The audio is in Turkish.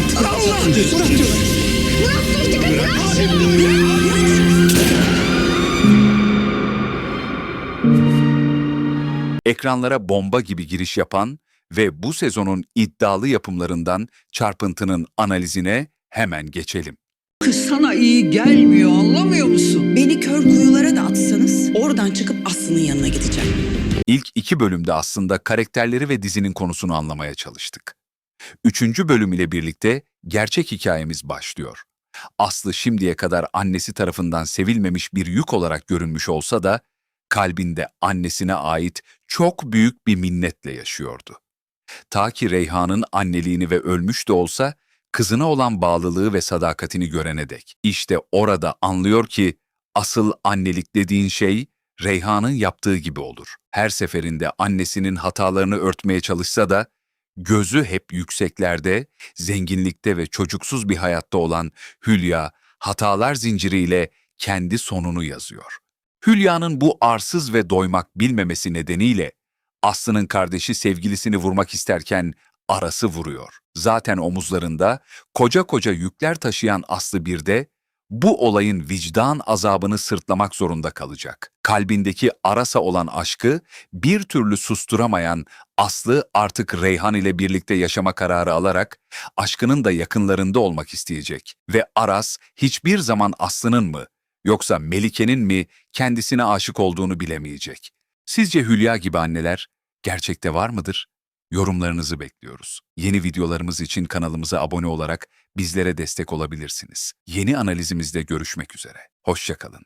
yaptı. Allah! Bırak diyorum. Ekranlara bomba gibi giriş yapan ve bu sezonun iddialı yapımlarından Çarpıntı'nın analizine hemen geçelim. Kız sana iyi gelmiyor anlamıyor musun? Beni kör kuyulara da atsanız oradan çıkıp Aslı'nın yanına gideceğim. İlk iki bölümde aslında karakterleri ve dizinin konusunu anlamaya çalıştık. Üçüncü bölüm ile birlikte gerçek hikayemiz başlıyor. Aslı şimdiye kadar annesi tarafından sevilmemiş bir yük olarak görünmüş olsa da kalbinde annesine ait çok büyük bir minnetle yaşıyordu. Ta ki Reyhan'ın anneliğini ve ölmüş de olsa kızına olan bağlılığı ve sadakatini görene dek. İşte orada anlıyor ki asıl annelik dediğin şey Reyhan'ın yaptığı gibi olur. Her seferinde annesinin hatalarını örtmeye çalışsa da gözü hep yükseklerde, zenginlikte ve çocuksuz bir hayatta olan Hülya hatalar zinciriyle kendi sonunu yazıyor. Hülya'nın bu arsız ve doymak bilmemesi nedeniyle Aslı'nın kardeşi sevgilisini vurmak isterken arası vuruyor. Zaten omuzlarında koca koca yükler taşıyan Aslı bir de bu olayın vicdan azabını sırtlamak zorunda kalacak. Kalbindeki Aras'a olan aşkı bir türlü susturamayan Aslı artık Reyhan ile birlikte yaşama kararı alarak aşkının da yakınlarında olmak isteyecek. Ve Aras hiçbir zaman Aslı'nın mı yoksa Melike'nin mi kendisine aşık olduğunu bilemeyecek. Sizce Hülya gibi anneler gerçekte var mıdır? Yorumlarınızı bekliyoruz. Yeni videolarımız için kanalımıza abone olarak bizlere destek olabilirsiniz. Yeni analizimizde görüşmek üzere. Hoşçakalın.